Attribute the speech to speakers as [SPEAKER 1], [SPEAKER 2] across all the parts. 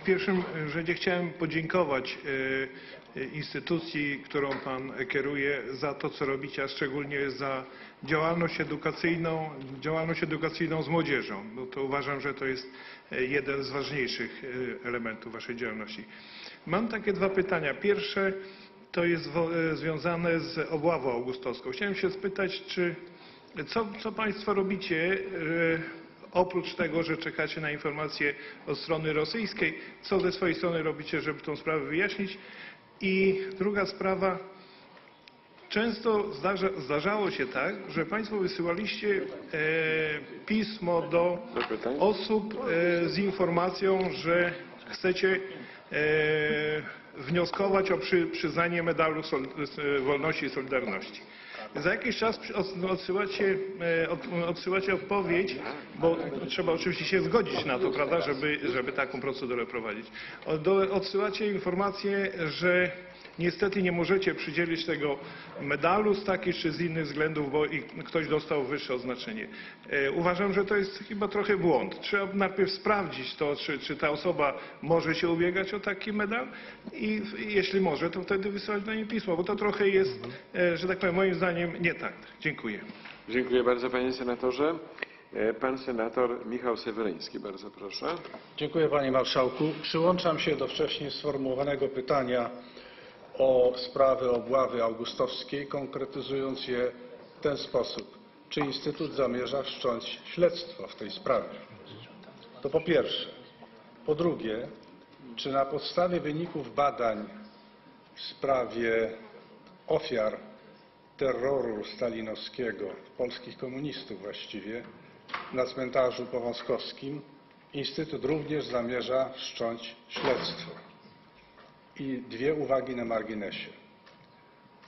[SPEAKER 1] W pierwszym rzędzie chciałem podziękować e, e, instytucji, którą Pan kieruje za to, co robicie, a szczególnie za działalność edukacyjną, działalność edukacyjną z młodzieżą. No to uważam, że to jest e, jeden z ważniejszych elementów Waszej działalności. Mam takie dwa pytania. Pierwsze to jest związane z obławą augustowską. Chciałem się spytać, czy co, co Państwo robicie oprócz tego, że czekacie na informacje od strony rosyjskiej, co ze swojej strony robicie, żeby tą sprawę wyjaśnić? I druga sprawa. Często zdarza, zdarzało się tak, że Państwo wysyłaliście e, pismo do osób e, z informacją, że chcecie e, wnioskować o przy, przyznanie medalu sol, e, wolności i solidarności. Za jakiś czas odsyłacie, e, od, odsyłacie odpowiedź, bo trzeba oczywiście się zgodzić na to, prawda, żeby, żeby taką procedurę prowadzić. Odsyłacie informację, że niestety nie możecie przydzielić tego medalu z takich czy z innych względów, bo ktoś dostał wyższe oznaczenie. E, Uważam, że to jest chyba trochę błąd. Trzeba najpierw sprawdzić to, czy, czy ta osoba może się ubiegać o taki medal i jeśli może, to wtedy wysyłać do niej pismo, bo to trochę jest, e, że tak powiem, moim zdaniem nie tak. Dziękuję.
[SPEAKER 2] Dziękuję bardzo panie senatorze. E, Pan senator Michał Seweryński, bardzo proszę.
[SPEAKER 3] Dziękuję panie marszałku. Przyłączam się do wcześniej sformułowanego pytania o sprawę obławy augustowskiej, konkretyzując je w ten sposób. Czy Instytut zamierza wszcząć śledztwo w tej sprawie? To po pierwsze. Po drugie, czy na podstawie wyników badań w sprawie ofiar terroru stalinowskiego, polskich komunistów właściwie, na cmentarzu powązkowskim Instytut również zamierza wszcząć śledztwo. I dwie uwagi na marginesie.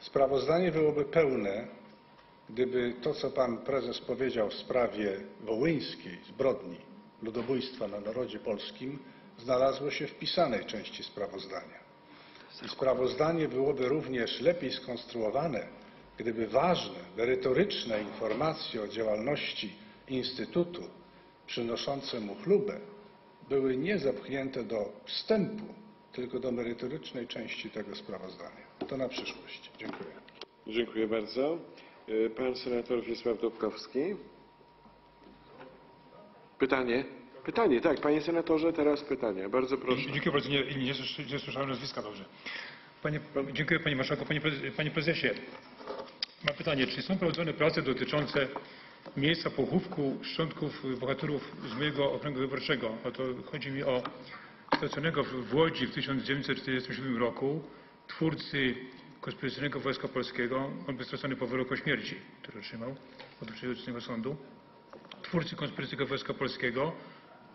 [SPEAKER 3] Sprawozdanie byłoby pełne, gdyby to, co pan prezes powiedział w sprawie wołyńskiej zbrodni ludobójstwa na narodzie polskim, znalazło się w pisanej części sprawozdania. I sprawozdanie byłoby również lepiej skonstruowane, gdyby ważne, merytoryczne informacje o działalności Instytutu przynoszące mu chlubę były nie zepchnięte do wstępu, tylko do merytorycznej części tego sprawozdania. To na przyszłość. Dziękuję.
[SPEAKER 2] Dziękuję bardzo. E, Pan senator Wiesław Dobkowski. Pytanie? Pytanie, tak. Panie senatorze, teraz pytanie. Bardzo proszę.
[SPEAKER 4] Dziękuję bardzo. Nie, nie, nie słyszałem nazwiska dobrze. Panie, dziękuję Panie Marszałku. Panie, panie Prezesie, mam pytanie. Czy są prowadzone prace dotyczące miejsca pochówku szczątków bohaterów z mojego okręgu wyborczego? O to chodzi mi o stacjonego w Łodzi w 1947 roku twórcy konspiracyjnego Wojska Polskiego. On był stracony po wyroku śmierci, który otrzymał od Uprzednionego Sądu twórcy konspiracyjnego Wojska Polskiego,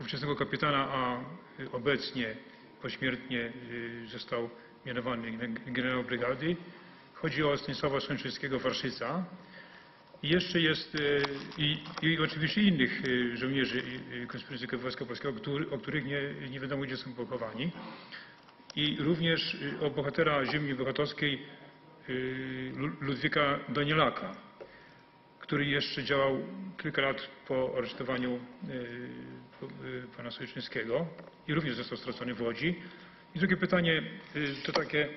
[SPEAKER 4] ówczesnego kapitana, a y, obecnie pośmiertnie y, został mianowany gen- generał brygady. Chodzi o Stanisława Sączyńskiego Warszyca. I jeszcze jest y, i, i oczywiście innych y, żołnierzy konspiracyjnego Wojska Polskiego, który, o których nie, nie wiadomo gdzie są pochowani. I również y, o bohatera ziemi bełchatowskiej Lu- Ludwika Danielaka który jeszcze działał kilka lat po aresztowaniu pana Sojczyńskiego i również został stracony w Łodzi. I drugie pytanie to takie,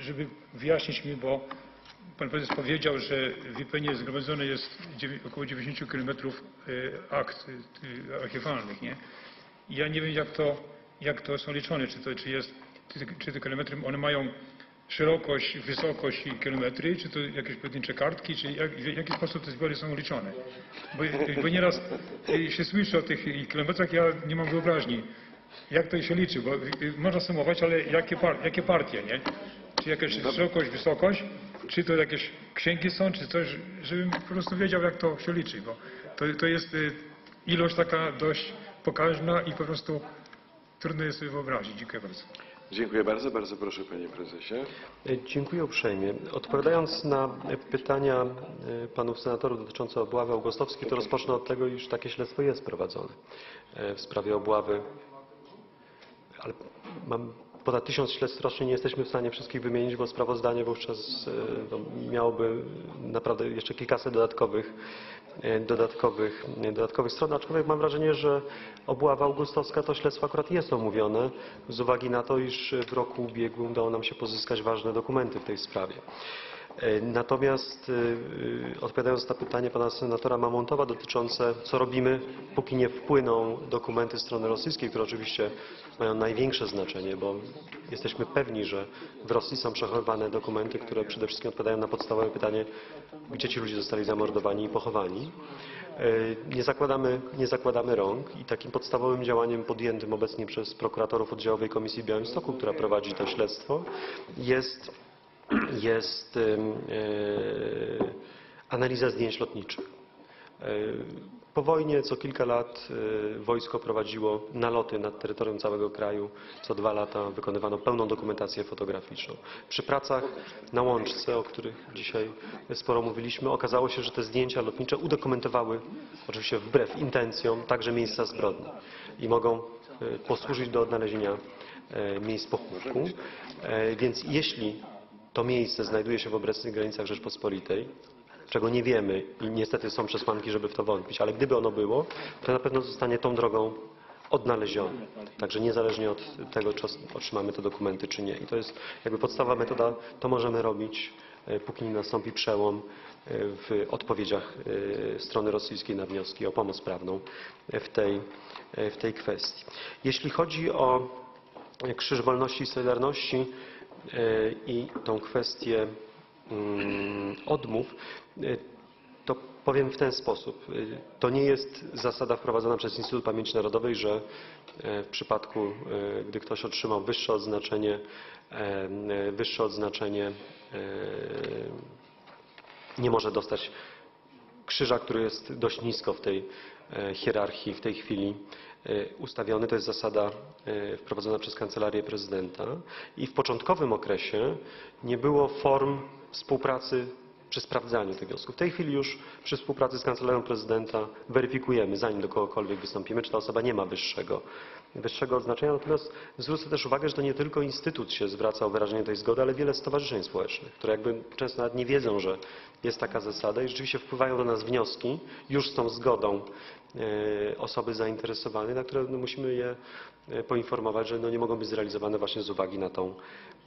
[SPEAKER 4] żeby wyjaśnić mi, bo pan prezes powiedział, że w IPN zgromadzone jest około 90 km akt y, archiwalnych, nie? Ja nie wiem, jak to, jak to są liczone, czy to czy jest, czy, te- kilometry, one mają szerokość, wysokość i kilometry, czy to jakieś pojedyncze kartki, czy jak, w jaki sposób te zbiory są liczone? Bo, bo nieraz y, się słyszy o tych y, kilometrach, ja nie mam wyobraźni, jak to się liczy, bo y, można sumować, ale jakie, par, jakie partie, nie? Czy jakaś szerokość, wysokość, czy to jakieś księgi są, czy coś, żebym po prostu wiedział, jak to się liczy, bo to, to jest y, ilość taka dość pokaźna i po prostu trudno jest sobie wyobrazić. Dziękuję bardzo.
[SPEAKER 2] Dziękuję bardzo. Bardzo proszę panie prezesie.
[SPEAKER 5] E, Dziękuję uprzejmie. Odpowiadając na pytania e, panów senatorów dotyczące obławy augustowskiej, to rozpocznę od tego, iż takie śledztwo jest prowadzone e, w sprawie obławy. Ale mam ponad tysiąc śledztw rocznie nie jesteśmy w stanie wszystkich wymienić, bo sprawozdanie wówczas e, no, miałoby naprawdę jeszcze kilkaset dodatkowych, e, dodatkowych, e, dodatkowych stron, aczkolwiek mam wrażenie, że obława augustowska to śledztwo akurat jest omówione z uwagi na to, iż w roku ubiegłym udało nam się pozyskać ważne dokumenty w tej sprawie. E, Natomiast e, odpowiadając na pytanie pana senatora Mamontowa dotyczące co robimy, póki nie wpłyną dokumenty strony rosyjskiej, które oczywiście mają największe znaczenie, bo jesteśmy pewni, że w Rosji są przechowywane dokumenty, które przede wszystkim odpowiadają na podstawowe pytanie, gdzie ci ludzie zostali zamordowani i pochowani. E, Nie zakładamy, nie zakładamy rąk i takim podstawowym działaniem podjętym obecnie przez prokuratorów oddziałowej Komisji w Białymstoku, która prowadzi to śledztwo, jest jest e, analiza zdjęć lotniczych. E, Po wojnie co kilka lat e, wojsko prowadziło naloty nad terytorium całego kraju. Co dwa lata wykonywano pełną dokumentację fotograficzną. Przy pracach na Łączce, o których dzisiaj sporo mówiliśmy, okazało się, że te zdjęcia lotnicze udokumentowały, oczywiście wbrew intencjom, także miejsca zbrodni i mogą posłużyć do odnalezienia miejsc pochówku. Więc jeśli to miejsce znajduje się w obecnych granicach Rzeczpospolitej, czego nie wiemy i niestety są przesłanki, żeby w to wątpić, ale gdyby ono było, to na pewno zostanie tą drogą odnalezione. Także niezależnie od tego, czy otrzymamy te dokumenty, czy nie. I to jest jakby podstawowa metoda, to możemy robić, e, póki nie nastąpi przełom e, w odpowiedziach e, strony rosyjskiej na wnioski o pomoc prawną w tej, w tej kwestii. Jeśli chodzi o Krzyż Wolności i Solidarności i tą kwestię mm, odmów, e, to powiem w ten sposób. E, To nie jest zasada wprowadzona przez Instytut Pamięci Narodowej, że e, w przypadku, e, gdy ktoś otrzymał wyższe odznaczenie, e, e, wyższe odznaczenie e, nie może dostać krzyża, który jest dość nisko w tej e, hierarchii w tej chwili e, ustawiony. To jest zasada e, wprowadzona przez Kancelarię Prezydenta i w początkowym okresie nie było form współpracy przy sprawdzaniu tych wniosków. W tej chwili już przy współpracy z Kancelarią Prezydenta weryfikujemy, zanim do kogokolwiek wystąpimy, czy ta osoba nie ma wyższego, wyższego odznaczenia. Natomiast zwrócę też uwagę, że to nie tylko Instytut się zwraca o wyrażenie tej zgody, ale wiele stowarzyszeń społecznych, które jakby często nawet nie wiedzą, że jest taka zasada i rzeczywiście wpływają do nas wnioski już z tą zgodą e, osoby zainteresowanej, na które no, musimy je e, poinformować, że no, nie mogą być zrealizowane właśnie z uwagi na tą,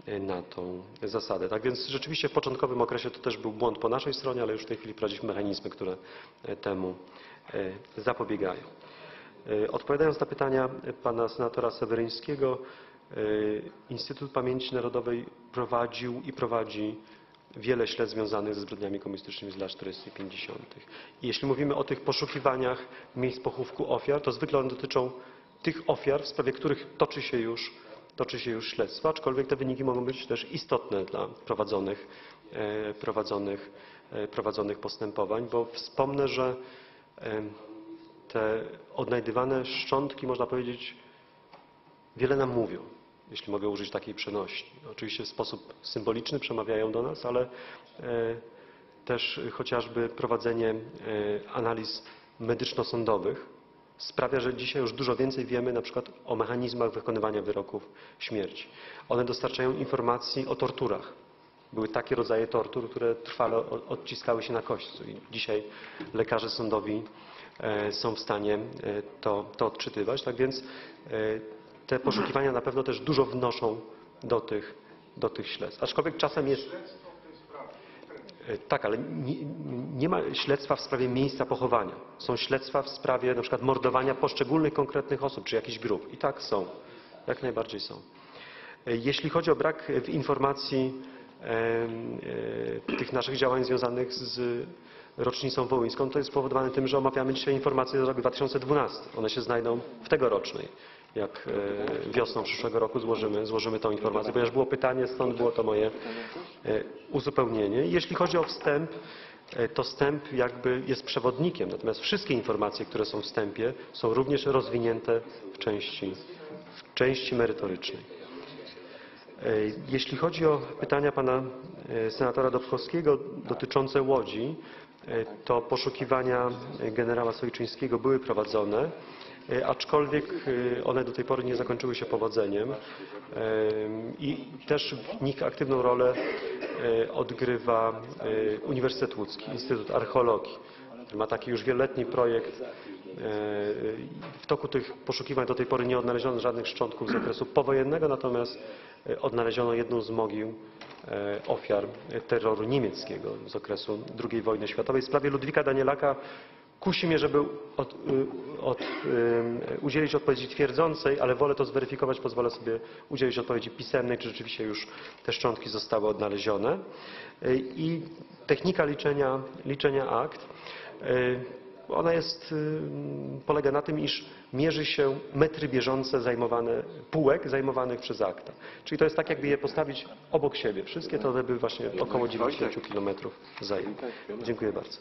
[SPEAKER 5] e, na tą zasadę. Tak więc rzeczywiście w początkowym okresie to też był błąd po naszej stronie, ale już w tej chwili wprowadziliśmy mechanizmy, które temu zapobiegają. E, Odpowiadając na pytania pana senatora Seweryńskiego, e, Instytut Pamięci Narodowej prowadził i prowadzi wiele śledztw związanych ze zbrodniami komunistycznymi z lat 40. i 50. I jeśli mówimy o tych poszukiwaniach miejsc pochówku ofiar, to zwykle one dotyczą tych ofiar, w sprawie których toczy się już, toczy się już śledztwo, aczkolwiek te wyniki mogą być też istotne dla prowadzonych, e, prowadzonych, prowadzonych postępowań, bo wspomnę, że te odnajdywane szczątki, można powiedzieć, wiele nam mówią, jeśli mogę użyć takiej przenośni. Oczywiście w sposób symboliczny przemawiają do nas, ale e, też chociażby prowadzenie e, analiz medyczno-sądowych sprawia, że dzisiaj już dużo więcej wiemy na przykład o mechanizmach wykonywania wyroków śmierci. One dostarczają informacji o torturach. Były takie rodzaje tortur, które trwale odciskały się na kośćcu i dzisiaj lekarze sądowi e, są w stanie e, to, to odczytywać. Tak więc e, te poszukiwania na pewno też dużo wnoszą do tych, do tych śledztw. Aczkolwiek czasem jest... Tak, ale nie, nie ma śledztwa w sprawie miejsca pochowania. Są śledztwa w sprawie na przykład mordowania poszczególnych konkretnych osób, czy jakichś grup. I tak są. Jak najbardziej są. Jeśli chodzi o brak w informacji tych naszych działań związanych z rocznicą wołyńską, to jest spowodowane tym, że omawiamy dzisiaj informacje za rok 2012. One się znajdą w tegorocznej. Jak e, wiosną przyszłego roku złożymy, złożymy tą informację, ponieważ było pytanie, stąd było to moje e, uzupełnienie. Jeśli chodzi o wstęp, e, to wstęp jakby jest przewodnikiem, natomiast wszystkie informacje, które są w wstępie, są również rozwinięte w części, w części merytorycznej. E, Jeśli chodzi o pytania pana e, senatora Dowkowskiego dotyczące Łodzi, e, to poszukiwania generała Sojczyńskiego były prowadzone aczkolwiek one do tej pory nie zakończyły się powodzeniem. I też w nich aktywną rolę odgrywa Uniwersytet Łódzki, Instytut Archeologii, który ma taki już wieloletni projekt. E, W toku tych poszukiwań do tej pory nie odnaleziono żadnych szczątków z okresu powojennego, natomiast e, odnaleziono jedną z mogił e, ofiar terroru niemieckiego z okresu II wojny światowej. W sprawie Ludwika Danielaka kusi mnie, żeby od, y, od, udzielić odpowiedzi twierdzącej, ale wolę to zweryfikować, pozwolę sobie udzielić odpowiedzi pisemnej, czy rzeczywiście już te szczątki zostały odnalezione. I technika liczenia, liczenia akt, ona jest, y, polega na tym, iż mierzy się metry bieżące zajmowane, półek zajmowanych przez akta. Czyli to jest tak, jakby je postawić obok siebie. Wszystkie to by właśnie około 90 km zajęły. Dziękuję bardzo.